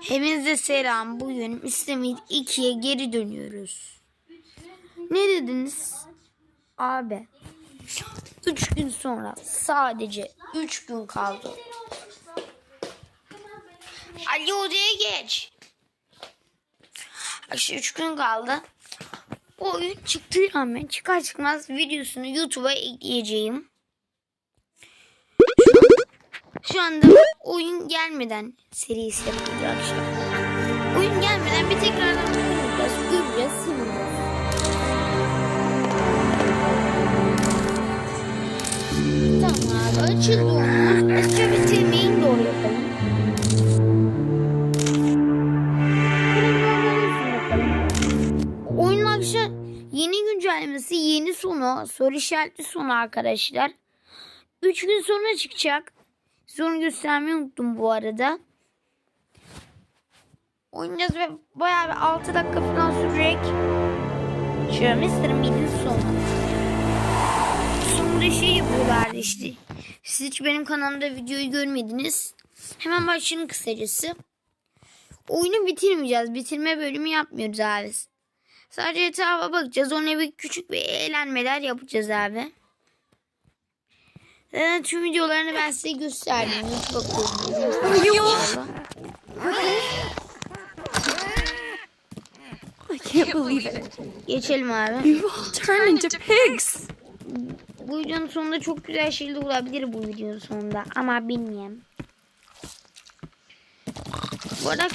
Hepinize selam. Bugün Mr. 2'ye geri dönüyoruz. Ne dediniz? Abi. 3 gün sonra sadece 3 gün kaldı. Ali odaya geç. İşte 3 gün kaldı. O oyun çıktı hemen çıkar çıkmaz videosunu YouTube'a ekleyeceğim. Şu anda oyun gelmeden serisi yapıyoruz arkadaşlar. Oyun gelmeden bir tekrardan oynayacağız, göreceğiz, sileceğiz. Tamam abi açıldı oyun. Açı bitirmeyin doğru yapalım. Oyunun akışı yeni güncellemesi, yeni sonu, soru işaretli sonu arkadaşlar. 3 gün sonra çıkacak. Sonra göstermeyi unuttum bu arada. Oynayacağız ve bayağı bir 6 dakika falan sürecek. Şöyle Mr. Meat'in sonu. Sonra şey yapıyorlardı işte. Siz hiç benim kanalımda videoyu görmediniz. Hemen başlayalım kısacası. Oyunu bitirmeyeceğiz. Bitirme bölümü yapmıyoruz abi. Sadece etrafa bakacağız. Ona bir küçük bir eğlenmeler yapacağız abi. Zaten tüm videolarını ben size gösterdim. Bakıyorum. I can't believe it. Geçelim abi. You've all turned into pigs. Bu videonun sonunda çok güzel şeyler olabilir bu videonun sonunda. Ama bilmiyorum. Bu arada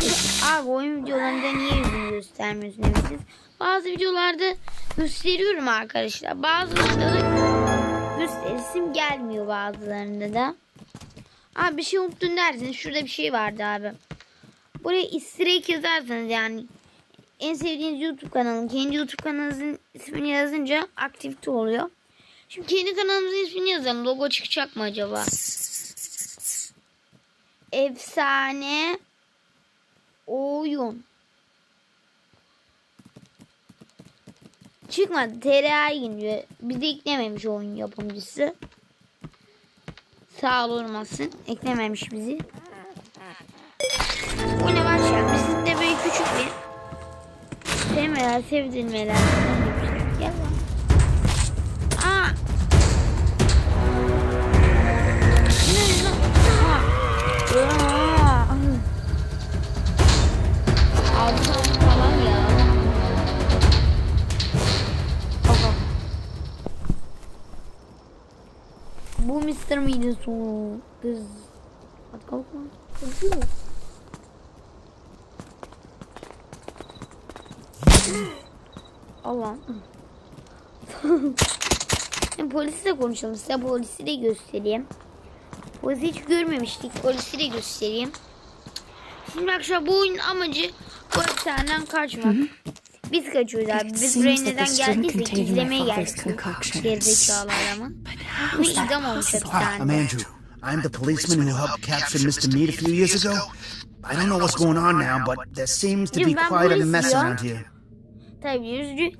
abi oyun videolarında niye yüzünü göstermiyorsun demişsiniz. Bazı videolarda gösteriyorum arkadaşlar. Bazılarında da gösterisim gelmiyor bazılarında da. Abi bir şey unuttun dersiniz. Şurada bir şey vardı abi. Buraya egg yazarsanız yani en sevdiğiniz YouTube kanalın kendi YouTube kanalınızın ismini yazınca aktivite oluyor. Şimdi kendi kanalımızın ismini yazalım. Logo çıkacak mı acaba? Efsane oyun. Çıkmadı. TRA iniyor. Bizi eklememiş oyun yapımcısı. Sağ ol olmasın. Eklememiş bizi. Oyuna başlayalım. Bizim de böyle küçük bir sevmeler, sevdirmeler Miydi sonu? Kız. Hadi kalk lan. Kalkıyor. Allah. Şimdi polisle konuşalım. Size polisi de göstereyim. Polisi hiç görmemiştik. Polisi de göstereyim. Şimdi arkadaşlar bu oyunun amacı bu hapishaneden kaçmak. Biz kaçıyoruz abi. Biz buraya neden geldiysek father's geldik. Gerizekalı adamı. That idam olmuş? Hi, I'm hapishanede. Andrew. I'm the policeman who helped capture Mr. Mead a few years ago. I don't know what's going on now, but there seems to be quite a mess around here. Tabii yüzücü.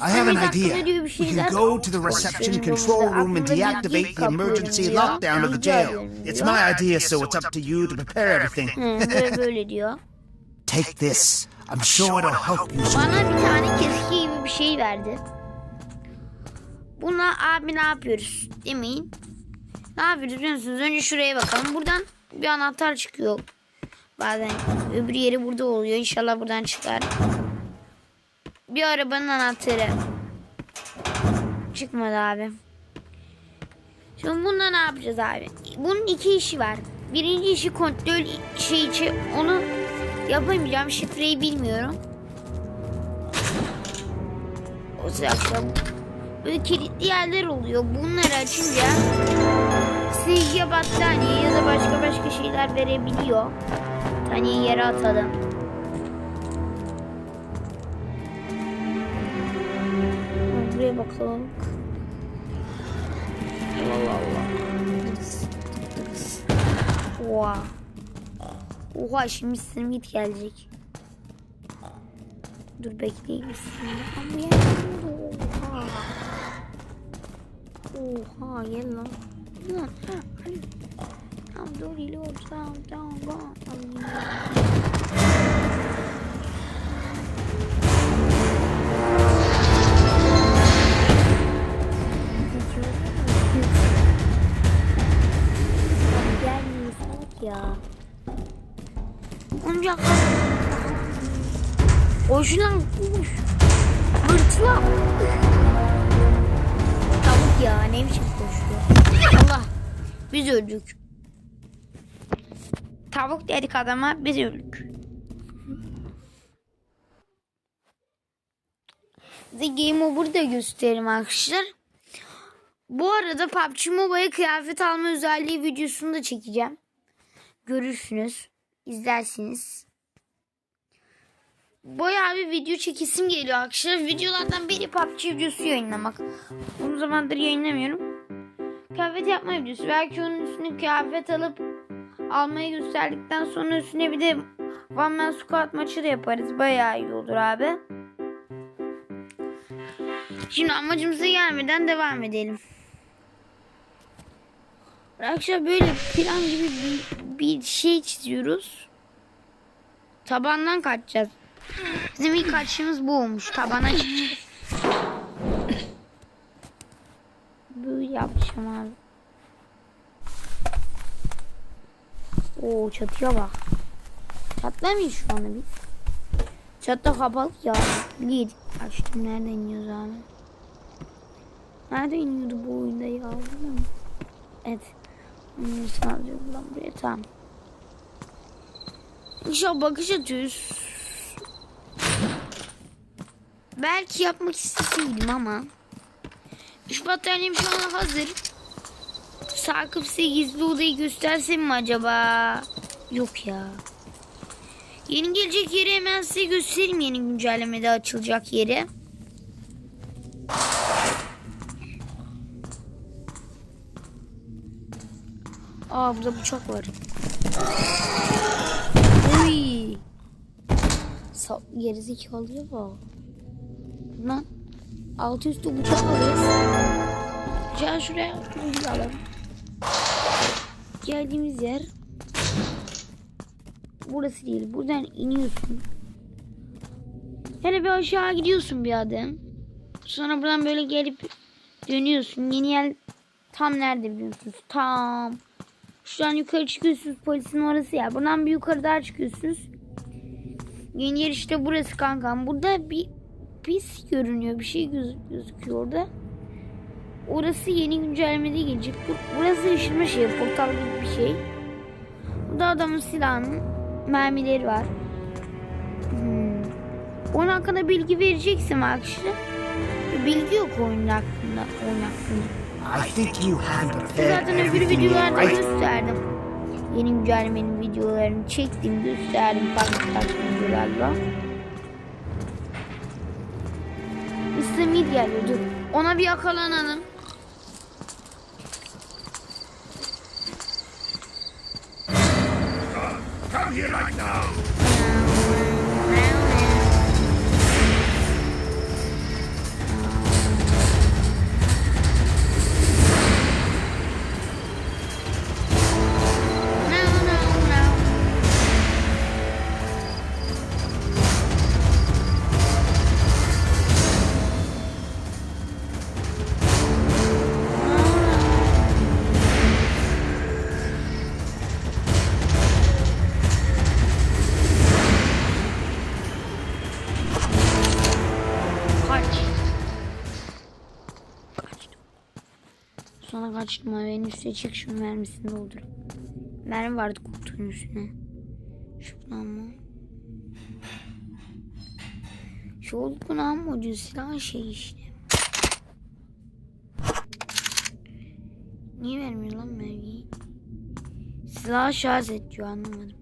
I have an idea. We can go to the reception control room and deactivate the emergency lockdown of the jail. It's my idea, so it's up to you to prepare everything. Hı, böyle böyle diyor. Take this. I'm sure it'll help you. Bana bir tane keski gibi bir şey verdi. Buna abi ne yapıyoruz demeyin. Ne yapıyoruz biliyor musunuz? Önce şuraya bakalım. Buradan bir anahtar çıkıyor. Bazen öbür yeri burada oluyor. İnşallah buradan çıkar. Bir arabanın anahtarı. Çıkmadı abi. Şimdi bunda ne yapacağız abi? Bunun iki işi var. Birinci işi kontrol şey içi onu yapamayacağım. Şifreyi bilmiyorum. O sırada böyle kilitli yerler oluyor. Bunları açınca size ya battaniye ya da başka başka şeyler verebiliyor. Battaniyeyi yere atalım. Buraya bakalım. Allah Allah. Oha. Oha şimdi. Meat gelecek. Dur bekleyin. Ama gelmiyor. Oha. Oha gel lan. Lan Ali. Tamam dur reload tamam tamam tamam. ya. Onca Orijinal kuş. Bırtla. Ya ne biçim koşuyor. Allah. Biz öldük. Tavuk dedik adama biz öldük. The Game Over'ı da göstereyim arkadaşlar. Bu arada PUBG Mobile kıyafet alma özelliği videosunu da çekeceğim. Görürsünüz. izlersiniz. Bayağı bir video çekisim geliyor arkadaşlar. Videolardan biri PUBG videosu yayınlamak. Uzun zamandır yayınlamıyorum. Kıyafet yapma videosu. Belki onun üstüne kıyafet alıp almayı gösterdikten sonra üstüne bir de One Man Squad maçı da yaparız. Bayağı iyi olur abi. Şimdi amacımıza gelmeden devam edelim. Arkadaşlar böyle plan gibi bir, bir şey çiziyoruz. Tabandan kaçacağız. Bizim ilk kaçışımız bu olmuş. Tabana çıkacağız. Böyle yapacağım abi. Oo çatıya bak. Çatlar mıyız şu anda biz? Çatı kapalı ya. Biliyorduk. Açtım nereden iniyoruz abi? Nerede iniyordu bu oyunda ya? Evet. Hmm, sadece buradan buraya tamam. İnşallah bakış atıyoruz. Belki yapmak isteseydim ama. Üç battaniye'm şu an hazır. Sakıp size gizli odayı göstersem mi acaba? Yok ya. Yeni gelecek yeri hemen size göstereyim yeni güncellemede açılacak yeri. Aa burada bıçak var. Uy. Sa gerizekalıya bak. Altı üstü bıçak alıyoruz. Bıçağı şuraya şuraya alalım. Geldiğimiz yer burası değil. Buradan iniyorsun. Hele bir aşağı gidiyorsun bir adım. Sonra buradan böyle gelip dönüyorsun. Yeni yer tam nerede biliyorsunuz? Tam Şuradan yukarı çıkıyorsunuz polisin orası ya. Buradan bir yukarı daha çıkıyorsunuz. Yeni yer işte burası kankam. Burada bir pis görünüyor. Bir şey göz gözüküyor orada. Orası yeni güncellemede gelecek. Bu- Burası ışınma şey. Portal gibi bir şey. Burada adamın silahının mermileri var. Hmm. Onun hakkında bilgi vereceksin arkadaşlar. Bilgi yok oyun hakkında. Oyun hakkında. I think you Zaten öbür videolarda right. gösterdim. Yeni güncellemenin videolarını çektim, gösterdim. Farklı farklı videolarla. Mr. Mid geliyor. Dur. Ona bir yakalanalım. Come here right now. Kaçtım. En üstte çık şunun mermisini doldur. Mermi vardı koltuğun üstüne. Şuradan mı? Şu olgun ammocu silah şey işte. Niye vermiyor lan mermiyi? Silah şarj et diyor anlamadım.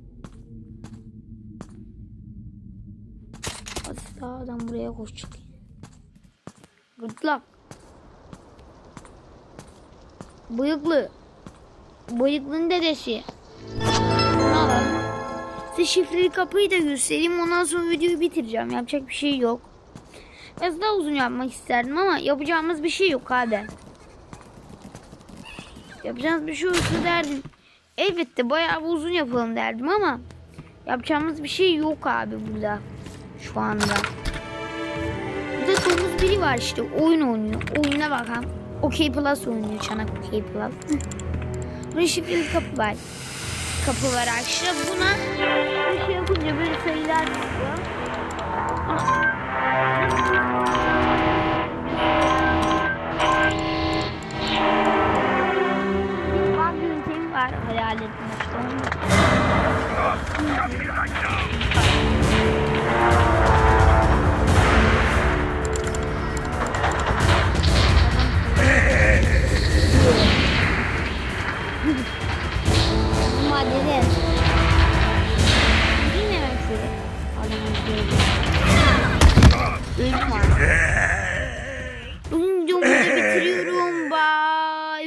Hadi silahdan buraya koşacak. Gırtlak. Bıyıklı. Bıyıklının dedesi. Bunu alalım. Size şifreli kapıyı da göstereyim. Ondan sonra videoyu bitireceğim. Yapacak bir şey yok. Biraz daha uzun yapmak isterdim ama yapacağımız bir şey yok abi. Yapacağımız bir şey olsa derdim. Elbette bayağı bir uzun yapalım derdim ama yapacağımız bir şey yok abi burada. Şu anda. Burada domuz biri var işte oyun oynuyor. Oyuna bakalım. OK Plus oynuyor. Çanak OK Plus. Burada şifreli kapı var. Kapı var arkadaşlar. Buna şey yapınca böyle sayılar çıkıyor. Bug yöntemi var hayal etmiştim.